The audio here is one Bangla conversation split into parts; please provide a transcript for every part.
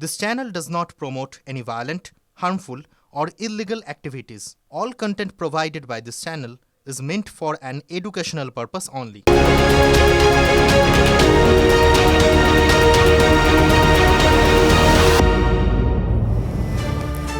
This channel does not promote any violent, harmful, or illegal activities. All content provided by this channel is meant for an educational purpose only.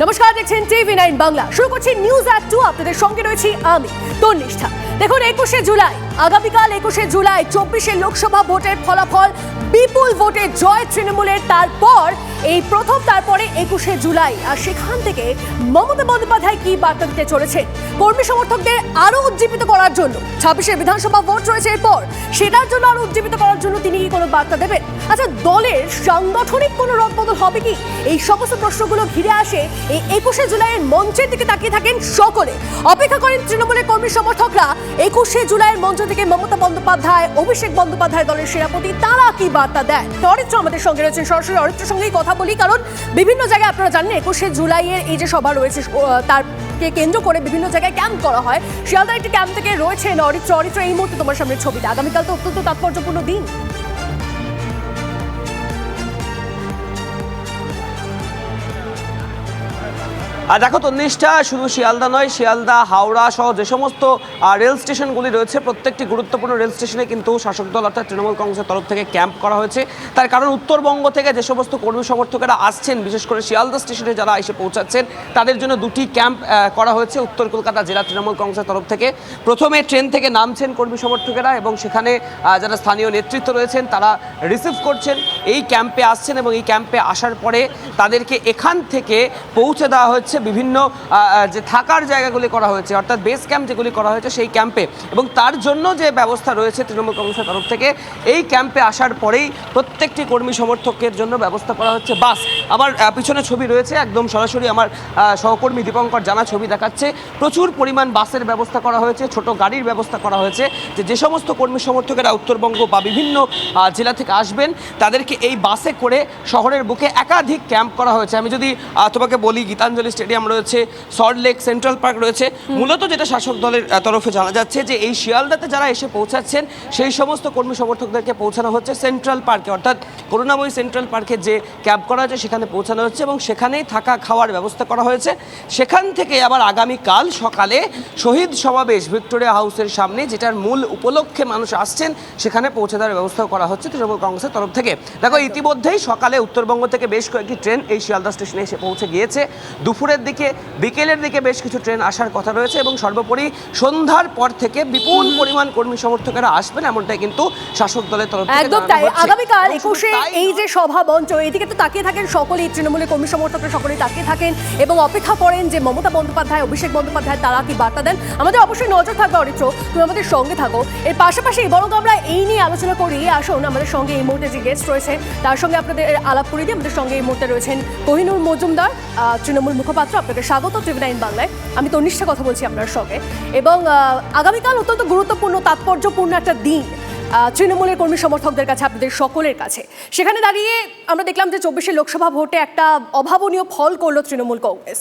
নমস্কার দেখছেন টিভি নাইন বাংলা শুরু করছি নিউজ অ্যাট টু আপনাদের সঙ্গে রয়েছি আমি তন্নিষ্ঠা দেখুন একুশে জুলাই আগামীকাল একুশে জুলাই চব্বিশে লোকসভা ভোটের ফলাফল বিপুল ভোটে জয় তৃণমূলের তারপর এই প্রথম, তারপরে একুশে জুলাই। আর সেখান থেকে মমতা বন্দ্যোপাধ্যায় কি বার্তা দিতে চলেছে? কর্মী সমর্থকদের আরও উজ্জীবিত করার জন্য ছাব্বিশের বিধানসভা ভোট রয়েছে এরপর। সেটার জন্য আরও উজ্জীবিত করার জন্য তিনি কি কোনো বার্তা দেবেন? আচ্ছা দলের সাংগঠনিক কোনো রদবদল হবে কি? এই সমস্ত প্রশ্নগুলো ঘিরে আসে এই একুশে জুলাইয়ের মঞ্চের দিকে তাকিয়ে থাকেন সকলে। অপেক্ষা করেন তৃণমূলের কর্মী সমর্থকরা। একুশে জুলাইয়ের মঞ্চ থেকে মমতা বন্দ্যোপাধ্যায়, অভিষেক বন্দ্যোপাধ্যায় দলের সেনাপতি, তারা কি বার্তা দেয় অরিত্র আমাদের সঙ্গে রয়েছেন সরাসরি অরিত্রের সঙ্গেই কথা বলি, কারণ বিভিন্ন জায়গায় আপনারা জানেন, একুশে জুলাইয়ের এই যে সভা রয়েছে তার তারকে কেন্দ্র করে বিভিন্ন জায়গায় ক্যাম্প করা হয়। শিয়ালদার একটি ক্যাম্প থেকে রয়েছে অরিত্র অরিত্র এই মুহূর্তে তোমার সামনে ছবিটা। আগামীকাল তো অত্যন্ত তাৎপর্যপূর্ণ দিন। আর দেখো তন্নিষ্ঠা শুধু শিয়ালদা নয়, শিয়ালদা, হাওড়া সহ যে সমস্ত রেল স্টেশনগুলি রয়েছে, প্রত্যেকটি গুরুত্বপূর্ণ রেল স্টেশনে কিন্তু শাসক দল অর্থাৎ তৃণমূল কংগ্রেসের তরফ থেকে ক্যাম্প করা হয়েছে। তার কারণ উত্তরবঙ্গ থেকে যে সমস্ত কর্মী সমর্থকেরা আসছেন, বিশেষ করে শিয়ালদা স্টেশনে যারা এসে পৌঁছাচ্ছেন, তাদের জন্য দুটি ক্যাম্প করা হয়েছে উত্তর কলকাতা জেলা তৃণমূল কংগ্রেসের তরফ থেকে। প্রথমে ট্রেন থেকে নামছেন কর্মী সমর্থকেরা এবং সেখানে যারা স্থানীয় নেতৃত্ব রয়েছেন, তারা রিসিভ করছেন। এই ক্যাম্পে আসছেন এবং এই ক্যাম্পে আসার পরে তাদেরকে এখান থেকে পৌঁছে দেওয়া হচ্ছে বিভিন্ন যে থাকার জায়গাগুলি করা হয়েছে, অর্থাৎ বেস ক্যাম্প যেগুলি করা হয়েছে সেই ক্যাম্পে এবং তার জন্য যে ব্যবস্থা রয়েছে তৃণমূল কংগ্রেসের তরফ থেকে, এই ক্যাম্পে আসার পরেই প্রত্যেকটি কর্মী সমর্থকের জন্য ব্যবস্থা করা হচ্ছে। বাস আমার পিছনে ছবি রয়েছে। একদম সরাসরি আমার সহকর্মী দীপঙ্কর জানা ছবি দেখাচ্ছে। প্রচুর পরিমাণ বাসের ব্যবস্থা করা হয়েছে ছোট গাড়ির ব্যবস্থা করা হয়েছে যে যে সমস্ত কর্মী সমর্থকেরা উত্তরবঙ্গ বা বিভিন্ন জেলা থেকে আসবেন তাদেরকে এই বাসে করে শহরের বুকে একাধিক ক্যাম্প করা হয়েছে। আমি যদি তোমাকে বলি গীতাঞ্জলি স্টেডিয়াম রয়েছে সল্ট লেক সেন্ট্রাল পার্ক রয়েছে। মূলত যেটা শাসক দলের তরফে জানা যাচ্ছে যে এই শিয়ালদাতে যারা এসে পৌঁছাচ্ছেন সেই সমস্ত কর্মী সমর্থকদেরকে পৌঁছানো হচ্ছে সেন্ট্রাল পার্কে অর্থাৎ করুণাময়ী সেন্ট্রাল পার্কে যে ক্যাম্প করা হয়েছে সেখানে পৌঁছানো হচ্ছে এবং সেখানেই থাকা খাওয়ার ব্যবস্থা করা হয়েছে। সেখান থেকে আবার আগামীকাল সকালে শহীদ সমাবেশ ভিক্টোরিয়া হাউসের সামনে যেটার মূল উপলক্ষে মানুষ আসছেন সেখানে পৌঁছে দেওয়ার ব্যবস্থাও করা হচ্ছে তৃণমূল কংগ্রেসের তরফ থেকে। দেখো ইতিমধ্যেই সকালে উত্তরবঙ্গ থেকে বেশ কয়েকটি ট্রেন এই শিয়ালদা স্টেশনে এসে পৌঁছে গিয়েছে। দুপুরের দিকে বিকেলের দিকে বেশ কিছু ট্রেন আসার কথা রয়েছে এবং সর্বোপরি সন্ধ্যার পর থেকে বিপুল পরিমাণ কর্মী সমর্থকেরা আসবেন এমনটাই কিন্তু শাসক দলের তরফ থেকে একদম তাই। আগামীকাল একুশে এই যে সভা মঞ্চ এদিকে তো তাকিয়ে থাকেন সকলেই তৃণমূলের কর্মী সমর্থকরা সকলেই তাকিয়ে থাকেন এবং অপেক্ষা করেন যে মমতা বন্দ্যোপাধ্যায় অভিষেক বন্দ্যোপাধ্যায় তারা কি বার্তা দেন? আমাদের অবশ্যই নজর থাকবে অরিত্র তুমি আমাদের সঙ্গে থাকো। এর পাশাপাশি বরং আমরা এই নিয়ে আলোচনা করি আসুন আমাদের সঙ্গে এই মুহূর্তে যে গেস্ট রয়েছে তার সঙ্গে আপনাদের আলাপ করে দিয়ে আমাদের সঙ্গে এই মুহূর্তে রয়েছেন কোহিনুর মজুমদার তৃণমূল মুখপাত্র আপনাকে স্বাগত টিভি নাইন বাংলায়। আমি তনিষ্ঠা কথা বলছি আপনার সঙ্গে এবং আগামীকাল অত্যন্ত গুরুত্বপূর্ণ তাৎপর্যপূর্ণ একটা দিন। তৃণমূলের কর্মী সমর্থকদের কাছে আপনাদের সকলের কাছে। সেখানে দাঁড়িয়ে আমরা দেখলাম যে চব্বিশে লোকসভা ভোটে একটা অভাবনীয় ফল করল তৃণমূল কংগ্রেস।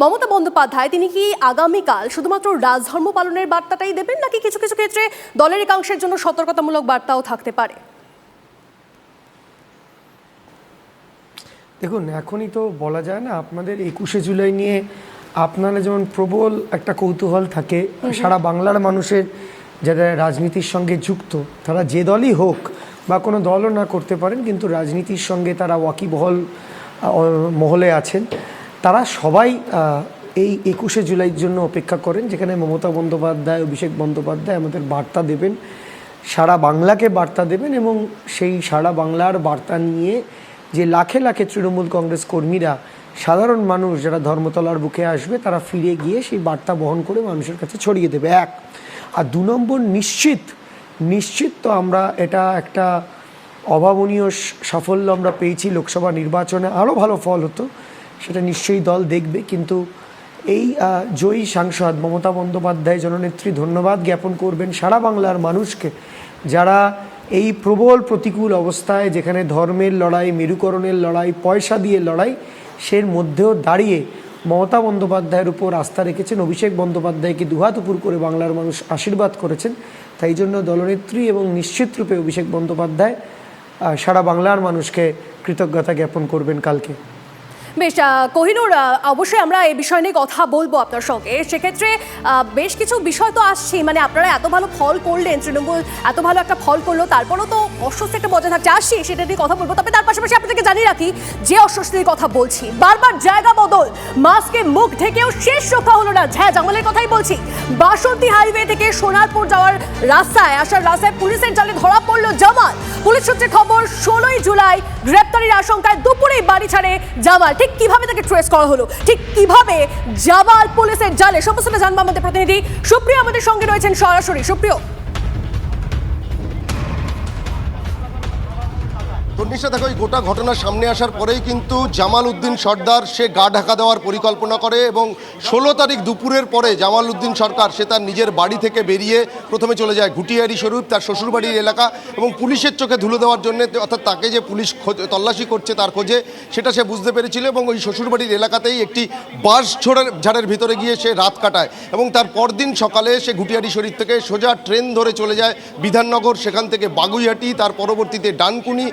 মমতা বন্দ্যোপাধ্যায় তিনি কি আগামীকাল শুধুমাত্র রাজধর্ম পালনের বার্তাটাই দেবেন নাকি কিছু কিছু ক্ষেত্রে দলের একাংশের জন্য সতর্কতামূলক বার্তাও থাকতে পারে? দেখুন এখনই তো বলা যায় না আপনাদের একুশে জুলাই নিয়ে আপনারা যেমন প্রবল একটা কৌতূহল থাকে সারা বাংলার মানুষের যারা রাজনীতির সঙ্গে যুক্ত, তারা যে দলই হোক বা কোনো দলও না করতে পারেন, কিন্তু রাজনীতির সঙ্গে তারা ওয়াকিবহল মহলে আছেন। তারা সবাই এই একুশে জুলাইয়ের জন্য অপেক্ষা করেন, যেখানে মমতা বন্দ্যোপাধ্যায়, অভিষেক বন্দ্যোপাধ্যায় আমাদের বার্তা দেবেন। সারা বাংলাকে বার্তা দেবেন এবং সেই সারা বাংলার বার্তা নিয়ে যে লাখে লাখে তৃণমূল কংগ্রেস কর্মীরা, সাধারণ মানুষ যারা ধর্মতলার বুকে আসবে, তারা ফিরে গিয়ে সেই বার্তা বহন করে মানুষের কাছে ছড়িয়ে দেবে। এক আর দু নম্বর নিশ্চিত নিশ্চিত তো আমরা এটা একটা অভাবনীয় সাফল্য আমরা পেয়েছি লোকসভা নির্বাচনে, আরও ভালো ফল হতো, সেটা নিশ্চয়ই দল দেখবে, কিন্তু এই জয়ী সাংসদ মমতা বন্দ্যোপাধ্যায় জননেত্রী ধন্যবাদ জ্ঞাপন করবেন সারা বাংলার মানুষকে, যারা এই প্রবল প্রতিকূল অবস্থায় যেখানে ধর্মের লড়াই, মেরুকরণের লড়াই, পয়সা দিয়ে লড়াই, সের মধ্যেও দাঁড়িয়ে মমতা বন্দ্যোপাধ্যায়ের উপর আস্থা রেখেছেন, অভিষেক বন্দ্যোপাধ্যায়কে দুহাত উপর করে বাংলার মানুষ আশীর্বাদ করেছেন। তাই জন্য দলনেত্রী এবং নিশ্চিত রূপে অভিষেক বন্দ্যোপাধ্যায় সারা বাংলার মানুষকে কৃতজ্ঞতা জ্ঞাপন করবেন কালকে। বেশ কোহিনুর অবশ্যই আমরা এই বিষয় নিয়ে কথা বলব আপনার সঙ্গে। সেক্ষেত্রে বেশ কিছু বিষয় তো আসছে মানে আপনারা এত ভালো ফল করলেন, তৃণমূল এত ভালো একটা ফল করল, তারপরও তো অস্বস্তি একটা বজায় থাকছে। আসছি, সেটা নিয়ে কথা বলব। তবে তার পাশাপাশি আপনাদেরকে জানিয়ে রাখি, যে অস্বস্তির কথা বলছি, বারবার জায়গা বদল, মাস্কে মুখ ঢেকেও শেষ রক্ষা হলো না। হ্যাঁ জঙ্গলের কথাই বলছি। বাসন্তী হাইওয়ে থেকে সোনারপুর যাওয়ার রাস্তায়, আসার রাস্তায় পুলিশের জালে ধরা পড়ল জামাল। পুলিশ সূত্রে খবর, ষোলোই জুলাই গ্রেপ্তারির আশঙ্কায় দুপুরেই বাড়ি ছাড়ে জামাল। ঠিক কীভাবে তাকে ট্রেস করা হলো? ঠিক কীভাবে জাবাল পুলিশের জালে সমস্তটা জানব আমাদের প্রতিনিধি। সুপ্রিয় আমাদের সঙ্গে রয়েছেন সরাসরি। সুপ্রিয়। তন্নিশা দেখো, এই গোটা ঘটনা সামনে আসার পরেই কিন্তু জামাল উদ্দিন সর্দার, সে গা ঢাকা দেওয়ার পরিকল্পনা করে এবং ষোলো তারিখ দুপুরের পরে জামাল উদ্দিন সরকার, সে তার নিজের বাড়ি থেকে বেরিয়ে প্রথমে চলে যায় ঘুটিয়ারি স্বরূপ, তার শ্বশুরবাড়ির এলাকা এবং পুলিশের চোখে ধুলো দেওয়ার জন্য, অর্থাৎ তাকে যে পুলিশ তল্লাশি করছে তার খোঁজে, সেটা সে বুঝতে পেরেছিল এবং ওই শ্বশুরবাড়ির এলাকাতেই একটি বাস ঝোড়ের ঝাড়ের ভিতরে গিয়ে সে রাত কাটায় এবং তার পরদিন সকালে সে ঘুটিয়ারি শরীর থেকে সোজা ট্রেন ধরে চলে যায় বিধাননগর, সেখান থেকে বাগুইহাটি তার পরবর্তীতে ডানকুনি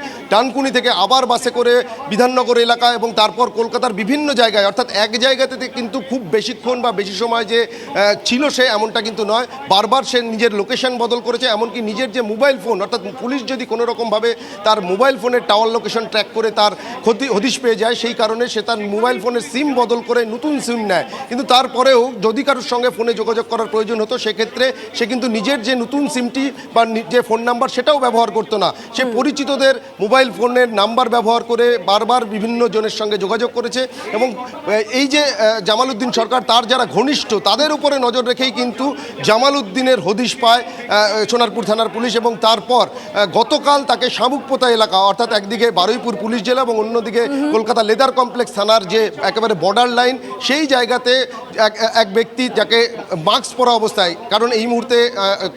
ডানকুনি থেকে আবার বাসে করে বিধাননগর এলাকা এবং তারপর কলকাতার বিভিন্ন জায়গায়, অর্থাৎ এক জায়গাতে কিন্তু খুব বেশিক্ষণ বা বেশি সময় যে ছিল সে এমনটা কিন্তু নয়। বারবার সে নিজের লোকেশন বদল করেছে, এমনকি নিজের যে মোবাইল ফোন অর্থাৎ পুলিশ যদি কোনো রকমভাবে তার মোবাইল ফোনের টাওয়ার লোকেশন ট্র্যাক করে তার ক্ষতি, হদিশ পেয়ে যায়, সেই কারণে সে তার মোবাইল ফোনের সিম বদল করে নতুন সিম নেয়। কিন্তু তারপরেও যদি কারোর সঙ্গে ফোনে যোগাযোগ করার প্রয়োজন হতো, সেক্ষেত্রে সে কিন্তু নিজের যে নতুন সিমটি বা যে ফোন নাম্বার সেটাও ব্যবহার করতো না। সে পরিচিতদের মোবাইল ফোনের নাম্বার ব্যবহার করে বারবার বিভিন্ন জনের সঙ্গে যোগাযোগ করেছে এবং এই যে আহ, জামাল উদ্দিন সরকার তার যারা ঘনিষ্ঠ তাদের উপরে নজর রেখেই কিন্তু জামাল উদ্দিনের হদিশ পায় সোনারপুর থানার পুলিশ এবং তারপর গতকাল তাকে শামুকপোতা এলাকা অর্থাৎ একদিকে বারুইপুর পুলিশ জেলা এবং অন্যদিকে কলকাতা লেদার কমপ্লেক্স থানার যে একেবারে বর্ডার লাইন সেই জায়গাতে এক এক ব্যক্তি যাকে মাস্ক পরা অবস্থায় কারণ এই মুহূর্তে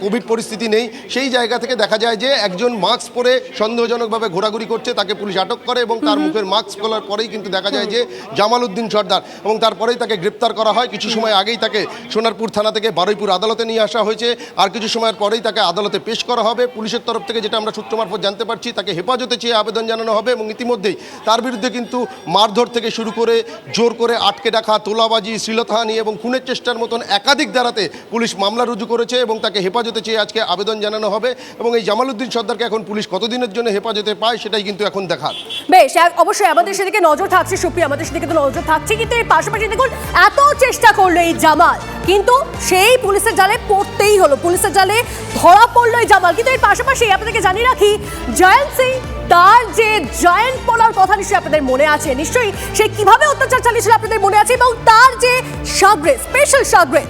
কোভিড পরিস্থিতি নেই সেই জায়গা থেকে দেখা যায় যে একজন মাস্ক পরে সন্দেহজনকভাবে ঘোরাঘুরি করছে তাকে পুলিশ আটক করে এবং তার মুখের মাস্ক খোলার পরেই কিন্তু দেখা যায় যে জামাল উদ্দিন সর্দার এবং তারপরেই তাকে গ্রেপ্তার করা হয়। কিছু সময় আগেই তাকে সোনারপুর থানা থেকে বারুইপুর আদালতে নিয়ে আসা হয়েছে। আর কিছু সময়ের পরেই তাকে আদালতে পেশ করা হবে। পুলিশের তরফ থেকে যেটা আমরা সূত্র মারফত জানতে পারছি তাকে হেফাজতে চেয়ে আবেদন জানানো হবে এবং ইতিমধ্যেই তার বিরুদ্ধে কিন্তু মারধর থেকে শুরু করে জোর করে আটকে রাখা তোলাবাজি শ্লীলতাহানি এবং খুনের চেষ্টার মতন একাধিক ধারাতে পুলিশ মামলা রুজু করেছে এবং তাকে হেফাজতে চেয়ে আজকে আবেদন জানানো হবে। এবং এই জামালউদ্দিন সর্দারকে এখন পুলিশ কতদিনের জন্য হেফাজতে পায় সেটাই কিন্তু এখন দেখার। বেশ অবশ্যই আমাদের সেদিকে নজর থাকছে, সুপ্রিয়া, আমাদের সেদিকে তো নজর থাকছে, কিন্তু এই পাশাপাশি দেখুন, এত চেষ্টা করল এই জামাল। কিন্তু সেই পুলিশের জালে পড়তেই হলো, পুলিশের জালে ধরা পড়ল এই জামাল। কিন্তু এর পাশাপাশি আপনাদেরকে জানিয়ে রাখি, জয়ন্ত সিং তার যে জয়েন্ট পলার কথা নিশ্চয়ই আপনাদের মনে আছে? নিশ্চয়ই সে কীভাবে অত্যাচার চালিয়েছিল আপনাদের মনে আছে? এবং তার যে সাগরে স্পেশাল সাগরে,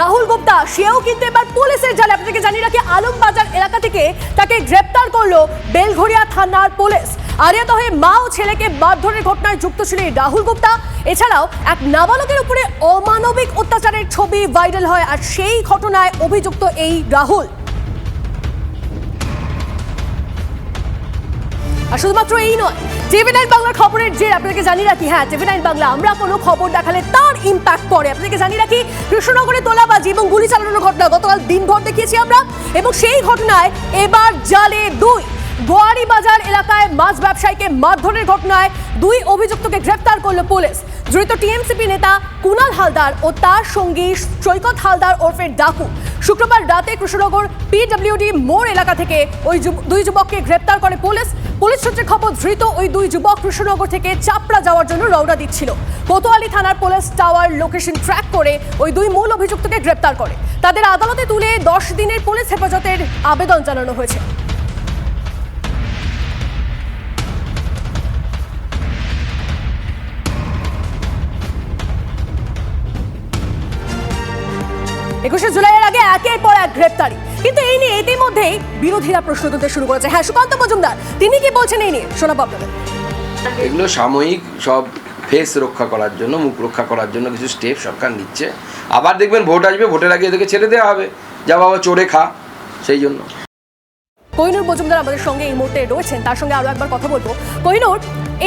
রাহুল গুপ্তা, সেও কিন্তু এবার পুলিশের জালে। আপনাদেরকে জানিয়ে রাখি, আলমবাজার এলাকা থেকে তাকে গ্রেপ্তার করল বেলঘরিয়া থানার পুলিশ আরিয়াত হয়ে মা ও ছেলেকে মারধরের ঘটনায় যুক্ত ছিল রাহুল গুপ্তা। এছাড়াও এক নাবালকের উপরে অমানবিক অত্যাচারের ছবি ভাইরাল হয়, আর সেই ঘটনায় অভিযুক্ত এই রাহুল। আর শুধুমাত্র এই নয় টিভি নাইন বাংলার খবরের যে আপনাদেরকে জানিয়ে রাখি হ্যাঁ টিভি নাইন বাংলা, আমরা কোনো খবর দেখালে তার ইম্প্যাক্ট পড়ে। আপনাদেরকে জানিয়ে রাখি, কৃষ্ণনগরে তোলাবাজি এবং গুলি চালানোর ঘটনা গতকাল দিনভর দেখিয়েছি আমরা, এবং সেই ঘটনায় এবার জালে দুই। গোয়ারি বাজার এলাকায় মাছ ব্যবসায়ীকে মারধরের ঘটনায় দুই অভিযুক্তকে গ্রেফতার করল পুলিশ। জড়িত টিএমসিপি নেতা কুনাল হালদার ও তার সঙ্গী সৈকত হালদার ওরফে ডাকু। শুক্রবার রাতে কৃষ্ণনগর পিডব্লিউডি মোড় এলাকা থেকে ওই দুই যুবককে গ্রেপ্তার করে পুলিশ। পুলিশ সূত্রে খবর, ধৃত ওই দুই যুবক কৃষ্ণনগর থেকে চাপড়া যাওয়ার জন্য রওনা দিচ্ছিল। কোতোয়ালি থানার পুলিশ টাওয়ার লোকেশন ট্র্যাক করে ওই দুই মূল অভিযুক্তকে গ্রেপ্তার করে। তাদের আদালতে তুলে দশ দিনের পুলিশ হেফাজতের আবেদন জানানো হয়েছে। একুশে জুলাইয়ের আগে একের পর এক গ্রেপ্তারি। কিন্তু এই নিয়ে ইতিমধ্যেই বিরোধীরা প্রশ্ন তুলতে শুরু করেছে। হ্যাঁ সুকান্ত মজুমদার তিনি কি বলছেন এই নিয়ে? শোনাবো আপনাদের। এগুলো সাময়িক সব ফেস রক্ষা করার জন্য মুখ রক্ষা করার জন্য কিছু স্টেপ সরকার নিচ্ছে। আবার দেখবেন ভোট আসবে ভোটের আগে এদেরকে ছেড়ে দেওয়া হবে। যা বাবা চোরে খা সেই জন্য। কোহিনুর মজুমদার আমাদের সঙ্গে এই মুহূর্তে রয়েছেন। তার সঙ্গে আরও একবার কথা বলব। কোহিনুর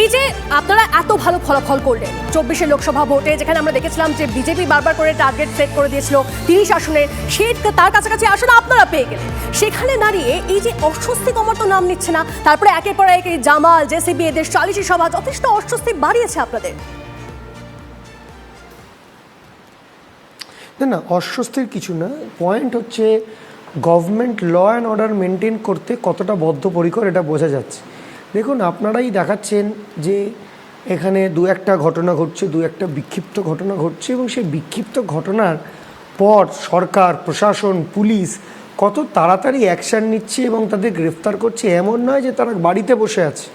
এই যে আপনারা এত ভালো ফলাফল করলেন চব্বিশে লোকসভা ভোটে, যেখানে আমরা দেখেছিলাম যে বিজেপি বারবার করে টার্গেট সেট করে দিয়েছিল তিরিশ আসনে সে তার কাছাকাছি আসন আপনারা পেয়ে গেলেন। সেখানে দাঁড়িয়ে এই যে অস্বস্তি কমার তো নাম নিচ্ছে না, তারপরে একের পর এক এই জামাল, জেসিবি, এদের সালিশি সভা, যথেষ্ট অস্বস্তি বাড়িয়েছে আপনাদের। না না, অস্বস্তির কিছু না। পয়েন্ট হচ্ছে government law and order maintain করতে কতটা বদ্ধপরিকর এটা বোঝা যাচ্ছে। দেখুন, আপনারাই দেখাচ্ছেন যে এখানে দু একটা ঘটনা ঘটছে, দু একটা বিক্ষিপ্ত ঘটনা ঘটছে এবং সেই বিক্ষিপ্ত ঘটনার পর সরকার, প্রশাসন, পুলিশ কত তাড়াতাড়ি অ্যাকশান নিচ্ছে এবং তাদের গ্রেফতার করছে এমন নয় যে তারা বাড়িতে বসে আছে।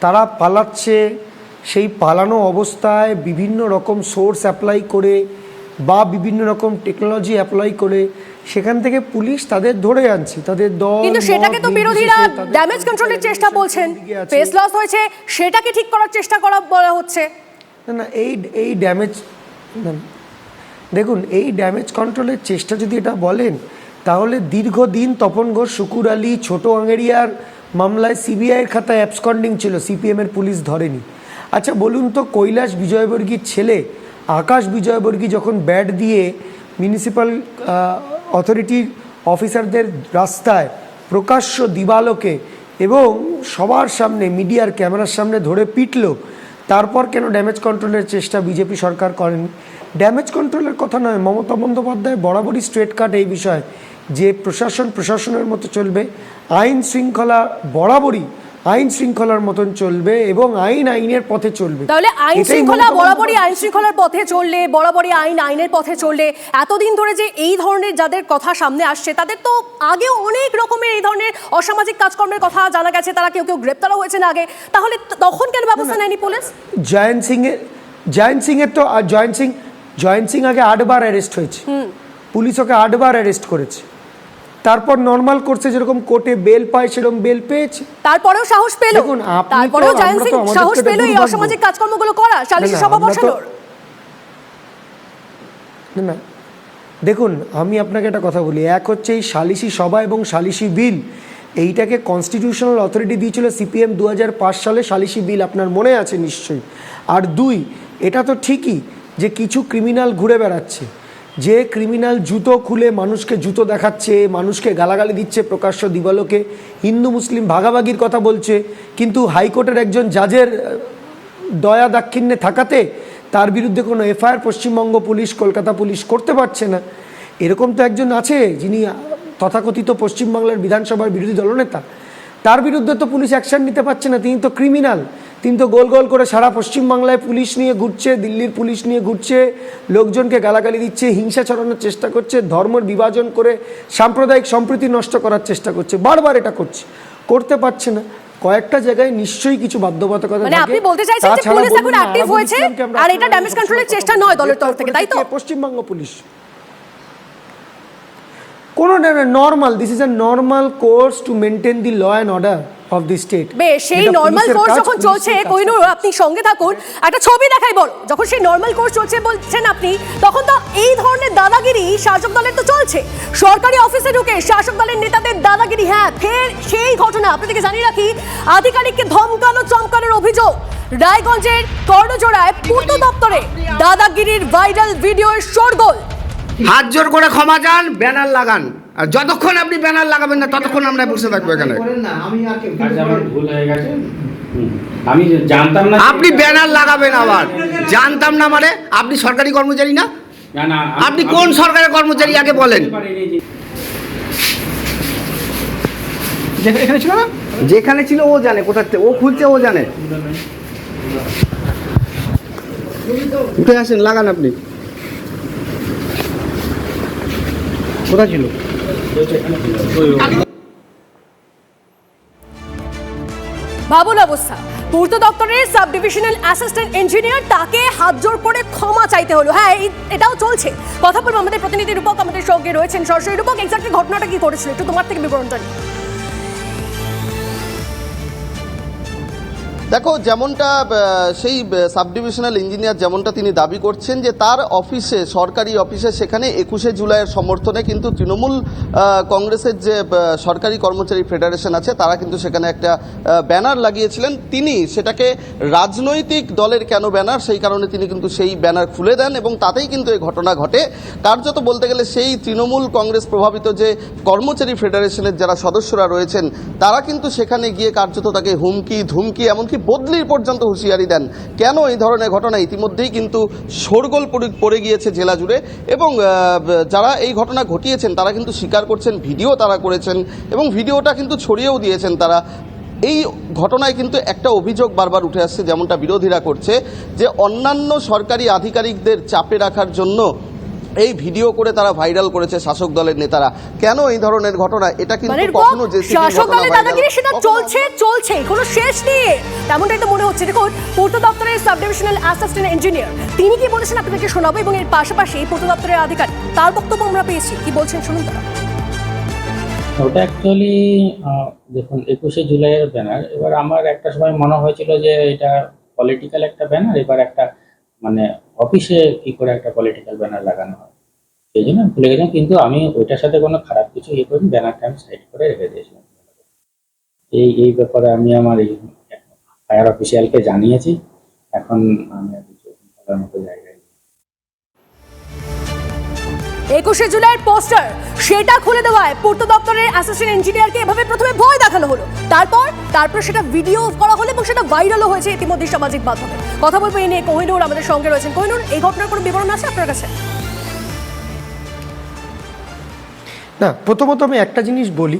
তারা পালাচ্ছে, সেই পালানো অবস্থায় বিভিন্ন রকম সোর্স অ্যাপ্লাই করে বা বিভিন্ন রকম টেকনোলজি অ্যাপ্লাই করে সেখান থেকে পুলিশ তাদের ধরে আনছে তাদের দল কিন্তু সেটাকে তো বিরোধীরা ড্যামেজ কন্ট্রোলের চেষ্টা বলছেন। ফেস লস হয়েছে সেটাকে ঠিক করার চেষ্টা করা বলা হচ্ছে না না এই এই ড্যামেজ। দেখুন এই ড্যামেজ কন্ট্রোলের চেষ্টা যদি এটা বলেন তাহলে দীর্ঘদিন তপন ঘোষ শুকুর আলী ছোট আঙেরিয়ার মামলায় সিবিআইয়ের খাতায় অ্যাবসকন্ডিং ছিল সিপিএমের পুলিশ ধরেনি আচ্ছা বলুন তো কৈলাস বিজয়বর্গীর ছেলে আকাশ বিজয়বর্গী যখন ব্যাট দিয়ে মিউনিসিপ্যাল অথরিটির অফিসারদের রাস্তায় প্রকাশ্য দিবালোকে এবং সবার সামনে, মিডিয়ার ক্যামেরার সামনে ধরে পিটল, তারপর কেন ড্যামেজ কন্ট্রোলের চেষ্টা বিজেপি সরকার করেন? ড্যামেজ কন্ট্রোলের কথা নয়, মমতা বন্দ্যোপাধ্যায় বরাবরই স্ট্রেট কাট এই বিষয়ে যে প্রশাসন প্রশাসনের মতো চলবে, আইন শৃঙ্খলা বরাবরই আইন শৃঙ্খলার মতন চলবে এবং আইন আইনের পথে চলবে। তাহলে আইন শৃঙ্খলা বরাবরই আইন শৃঙ্খলার পথে চললে বরাবরই আইন আইনের পথে চললে এতদিন ধরে যে এই ধরনের যাদের কথা সামনে আসছে তাদের তো আগেও অনেক রকমের এই ধরনের অসামাজিক কাজকর্মের কথা জানা গেছে তারা কেউ কেউ গ্রেপ্তারও হয়েছেন আগে। তাহলে তখন কেন ব্যবস্থা নেয়নি পুলিশ? জয়ন্ত সিং এর জয়ন্ত সিং এর তো জয়ন্ত সিং জয়ন্ত সিং আগে আটবার অ্যারেস্ট হয়েছে। পুলিশ ওকে আটবার অ্যারেস্ট করেছে। তারপর নর্মাল করছে যেরকম কোর্টে বেল পায় সেরকম বেল পেয়েছে। তারপরেও সাহস পেল। দেখুন, তারপরেও আমরা সিং সাহস পেল এই অসামাজিক কাজকর্মগুলো করা সালিশি সভা বসানোর। না দেখুন আমি আপনাকে একটা কথা বলি। এক হচ্ছে এই সালিসি সভা এবং সালিসি বিল এইটাকে কনস্টিটিউশনাল অথরিটি দিয়েছিল সিপিএম দু হাজার পাঁচ সালে সালিসি বিল আপনার মনে আছে নিশ্চয়ই। আর দুই এটা তো ঠিকই যে কিছু ক্রিমিনাল ঘুরে বেড়াচ্ছে। যে ক্রিমিনাল জুতো খুলে মানুষকে জুতো দেখাচ্ছে, মানুষকে গালাগালি দিচ্ছে প্রকাশ্য দিবালোকে, হিন্দু, মুসলিম ভাগাভাগির কথা বলছে, কিন্তু হাইকোর্টের একজন জাজের দয়া দাক্ষিণ্যে থাকাতে তার বিরুদ্ধে কোনো FIR Paschimbanga police, Kolkata police করতে পারছে না। এরকম তো একজন আছে যিনি তথাকথিত পশ্চিমবাংলার বিধানসভার বিরোধী দলনেতা। তার বিরুদ্ধে তো পুলিশ অ্যাকশন নিতে পারছে না, তিনি তো ক্রিমিনাল। তিনি তো গোল গোল করে সারা পশ্চিমবাংলায় পুলিশ নিয়ে ঘুরছে দিল্লির পুলিশ নিয়ে ঘুরছে লোকজনকে গালাগালি দিচ্ছে হিংসা ছড়ানোর চেষ্টা করছে ধর্মের বিভাজন করে সাম্প্রদায়িক সম্প্রীতি নষ্ট করার চেষ্টা করছে বারবার এটা করছে। করতে পারছে না। কয়েকটা জায়গায় নিশ্চয়ই কিছু বাধ্যবাধকতা মানে থাকে। আপনি বলতে চাইছেন যে পুলিশ এখন হয়েছে, আর এটা চেষ্টা নয় দলের তরফ থেকে, তাই তো? পশ্চিমবঙ্গ পুলিশ। কোনো normal this is a normal course to maintain the law and order of the state বেশ সেই নর্মাল কোর্স যখন চলছে কোহিনুর আপনি সঙ্গে থাকুন একটা ছবি দেখাই বলো। যখন সেই নর্মাল কোর্স চলছে বলছেন আপনি তখন তো এই ধরনের দাদাগিরি শাসক দলের তো চলছে। সরকারি অফিসে ঢুকে শাসক দলের নেতাদের দাদাগিরি হ্যাঁ ফের সেই ঘটনা। আপনাদেরকে জানিয়ে রাখি আধিকারিককে ধমকানো চমকানোর অভিযোগ। রায়গঞ্জের কর্ণজোড়ায় পূর্ত দপ্তরে দাদাগিরির ভাইরাল ভিডিওর শোরগোল। হাত জোর করে ক্ষমা চান ব্যানার লাগান। আর যতক্ষণ আপনি ব্যানার লাগাবেন না ততক্ষণ আমরা বসে থাকব এখানে। আচ্ছা। আমি জানতাম না আপনি ব্যানার লাগাবেন আবার। জানতাম না মানে আপনি সরকারি কর্মচারী না? আপনি কোন সরকারের কর্মচারী আগে বলেন। যেখানে ছিল না? যেখানে ছিল ও জানে। কোথা থেকে ও খুলছে ও জানে। উঠে আসেন লাগান আপনি। কোথায় ছিল? ভাবুন অবস্থা। পূর্ত দপ্তরের সাব ডিভিশনাল অ্যাসিস্ট্যান্ট ইঞ্জিনিয়ার তাকে হাত জোর করে ক্ষমা চাইতে হলো। হ্যাঁ এটাও চলছে। কথা বলব আমাদের প্রতিনিধি রূপক আমাদের সঙ্গে রয়েছেন। সরাসরি রূপক এক্সাক্টলি ঘটনাটা কি করেছিল একটু তোমার থেকে বিবরণ জানি। দেখো, যেমনটা সেই সাব ডিভিশনাল ইঞ্জিনিয়ার যেমনটা তিনি দাবি করছেন যে তার অফিসে, সরকারি অফিসে সেখানে একুশে জুলাইয়ের সমর্থনে কিন্তু তৃণমূল কংগ্রেসের যে সরকারি কর্মচারী ফেডারেশন আছে, তারা কিন্তু সেখানে একটা ব্যানার লাগিয়েছিলেন। তিনি সেটাকে রাজনৈতিক দলের কেন ব্যানার সেই কারণে তিনি কিন্তু সেই ব্যানার খুলে দেন এবং তাতেই কিন্তু এই ঘটনা ঘটে। কার্যত বলতে গেলে সেই তৃণমূল কংগ্রেস প্রভাবিত যে কর্মচারী ফেডারেশনের যারা সদস্যরা রয়েছেন, তারা কিন্তু সেখানে গিয়ে কার্যত তাকে হুমকি, ধুমকি, এমনকি বদলির পর্যন্ত হুঁশিয়ারি দেন। কেন এই ধরনের ঘটনা? ইতিমধ্যেই কিন্তু শোরগোল পড়ে- গিয়েছে জেলা জুড়ে এবং যারা এই ঘটনা ঘটিয়েছেন, তারা কিন্তু স্বীকার করছেন, ভিডিও তারা করেছেন এবং ভিডিওটা কিন্তু ছড়িয়েও দিয়েছেন তারা। এই ঘটনায় কিন্তু একটা অভিযোগ বারবার উঠে আসছে, যেমনটা বিরোধীরা করছে, যে অন্যান্য সরকারি আধিকারিকদের চাপে রাখার জন্য এই ভিডিও করে তারা ভাইরাল করেছে শাসক দলের নেতারা। কেন এই ধরনের ঘটনা? এটা কিন্তু কখনো যে শাসক দলের দাদাগিরি সেটা চলছে চলছে কোনো শেষ নেই। তেমনটাই তো মনে হচ্ছে। দেখুন পূর্ত দপ্তরের সাব ডিভিশনাল অ্যাসিস্ট্যান্ট ইঞ্জিনিয়ার তিনি কি বলেছেন আপনাদেরকে শোনাবো এবং এর পাশাপাশি পূর্ত দপ্তরের আধিকারিক তার বক্তব্য আমরা পেয়েছি। কি বলছেন শুনুন তারা? ওটা অ্যাকচুয়ালি দেখুন একুশে জুলাইয়ের ব্যানার এবার আমার একটা সময় মনে হয়েছিল যে এটা পলিটিক্যাল একটা ব্যানার এবার একটা মানে অফিসে কি করে একটা পলিটিক্যাল ব্যানার লাগানো হয়? সেই জন্য আমি ভুলে গেছিলাম, কিন্তু আমি ওইটার সাথে কোনো খারাপ কিছু ইয়ে করিনি ব্যানারটা আমি সাইড করে রেখে দিয়েছিলাম। এই এই ব্যাপারে আমি আমার এই ফায়ার অফিসিয়ালকে জানিয়েছি। এখন আমি কিছু বলার মতো জায়গায় একুশে জুলাইয়ের পোস্টার, সেটা খুলে দেওয়ায় পূর্ত দপ্তরের অ্যাসিস্ট্যান্ট ইঞ্জিনিয়ারকে এভাবে প্রথমে ভয় দেখানো হলো। তারপর তারপর সেটা ভিডিও করা হলো এবং সেটা ভাইরালও হয়েছে ইতিমধ্যে সামাজিক মাধ্যমে। কথা বলব এই নিয়ে কোহিনুর আমাদের সঙ্গে রয়েছেন। কোহিনুর, এই ঘটনার কোনো বিবরণ আছে আপনার কাছে? না, প্রথমত আমি একটা জিনিস বলি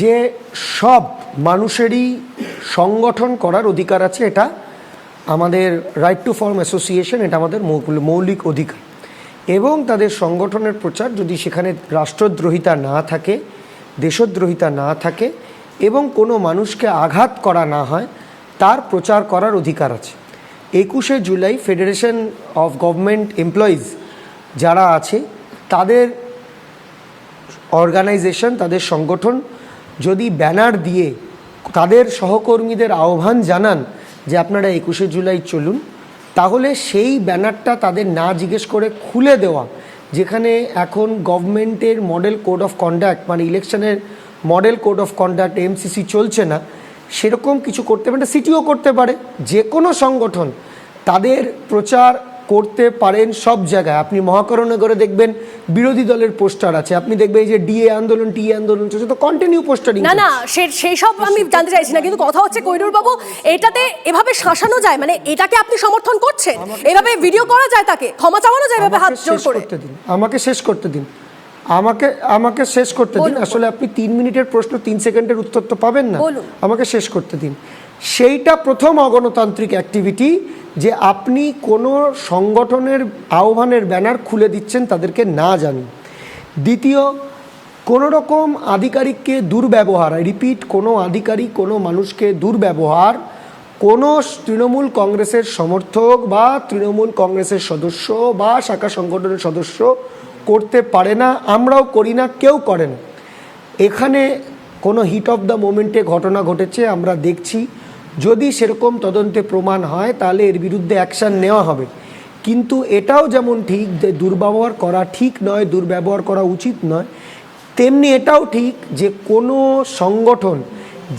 যে সব মানুষেরই সংগঠন করার অধিকার আছে, এটা আমাদের রাইট টু ফর্ম অ্যাসোসিয়েশন এটা আমাদের মৌলিক অধিকার। এবং তাদের সংগঠনের প্রচার যদি সেখানে রাষ্ট্রদ্রোহিতা না থাকে, দেশদ্রোহিতা না থাকে এবং কোনো মানুষকে আঘাত করা না হয়, তার প্রচার করার অধিকার আছে। একুশে July Federation of Government Employees যারা আছে, তাদের অর্গানাইজেশন তাদের সংগঠন যদি ব্যানার দিয়ে তাদের সহকর্মীদের আহ্বান জানান যে আপনারা একুশে জুলাই চলুন তাহলে সেই ব্যানারটা তাদের না জিজ্ঞেস করে খুলে দেওয়া, যেখানে এখন গভর্নমেন্টের মডেল কোড অফ কন্ডাক্ট মানে ইলেকশনের model code of conduct MCC চলছে না, সেরকম কিছু করতে পারে সিটিও করতে পারে, যে কোনো সংগঠন, তাদের প্রচার করতে পারেন সব জায়গায়। আপনি মহাকরণনগরে দেখবেন বিরোধী দলের পোস্টার আছে। আপনি দেখবেন এই যে ডিএ আন্দোলন টি আন্দোলন চলছে। তো কন্টিনিউ পোস্টারিং না না সেই সব আমি জানতে চাইছি না কিন্তু কথা হচ্ছে কৈনুর বাবু এটাতে এভাবে শাসানো যায়? মানে এটাকে আপনি সমর্থন করছেন? এভাবে ভিডিও করা যায় তাকে? ক্ষমা চাওয়ানো যায় এভাবে হাত জোর করে? দিন। আমাকে শেষ করতে দিন। আমাকে আমাকে শেষ করতে দিন। আসলে আপনি তিন মিনিটের প্রশ্ন তিন সেকেন্ডের উত্তর তো পাবেন না। আমাকে শেষ করতে দিন। সেইটা প্রথম অগণতান্ত্রিক অ্যাক্টিভিটি যে আপনি কোনো সংগঠনের আহ্বানের ব্যানার খুলে দিচ্ছেন তাদেরকে না জানি। দ্বিতীয় কোনো রকম আধিকারিককে দুর্ব্যবহার রিপিট কোনো আধিকারিক, কোনো মানুষকে দুর্ব্যবহার, কোনো তৃণমূল কংগ্রেসের সমর্থক বা তৃণমূল কংগ্রেসের সদস্য বা শাখা সংগঠনের সদস্য করতে পারে না, আমরাও করি না, কেউ করেন এখানে কোনো হিট অফ দ্য মোমেন্টে ঘটনা ঘটেছে, আমরা দেখছি। যদি সেরকম তদন্তে প্রমাণ হয়, তাহলে এর বিরুদ্ধে অ্যাকশান নেওয়া হবে। কিন্তু এটাও যেমন ঠিক, যে দুর্ব্যবহার করা ঠিক নয়, দুর্ব্যবহার করা উচিত নয়, তেমনি এটাও ঠিক যে কোনো সংগঠন,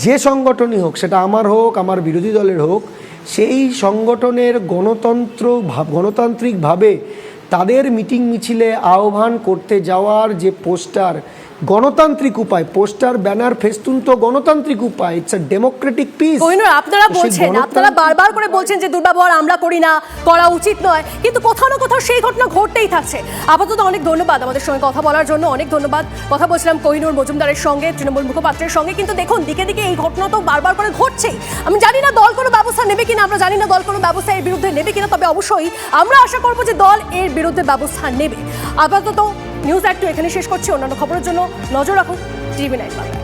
যে সংগঠনই হোক, সেটা আমার হোক, আমার বিরোধী দলের হোক, সেই সংগঠনের গণতন্ত্র গণতান্ত্রিকভাবে তাদের মিটিং মিছিলে আহ্বান করতে যাওয়ার যে পোস্টার গণতান্ত্রিক উপায় পোস্টার ব্যানার ফেস্তুন তো গণতান্ত্রিক উপায় it's a democratic peace Kohinoor আপনারা বলছেন আপনারা বারবার করে বলছেন যে দুর্ব্যবহার আমরা করি না করা উচিত নয় কিন্তু কোথাও না কোথাও সেই ঘটনা ঘটতেই থাকছে। আপাতত অনেক ধন্যবাদ আমাদের সঙ্গে কথা বলার জন্য অনেক ধন্যবাদ। কথা বলছিলাম কোহিনুর মজুমদারের সঙ্গে তৃণমূল মুখপাত্রের সঙ্গে কিন্তু দেখুন দিকে দিকে এই ঘটনা তো বারবার করে ঘটছেই। আমি জানি না দল কোনো ব্যবস্থা নেবে কিনা আমরা জানি না দল কোনো ব্যবস্থা এর বিরুদ্ধে নেবে কিনা তবে অবশ্যই আমরা আশা করব যে দল এর বিরুদ্ধে ব্যবস্থা নেবে। আপাতত নিউজ অ্যাক্ট এখানে শেষ করছি। অন্যান্য খবরের জন্য নজর রাখুন টিভি নাইন বাংলা।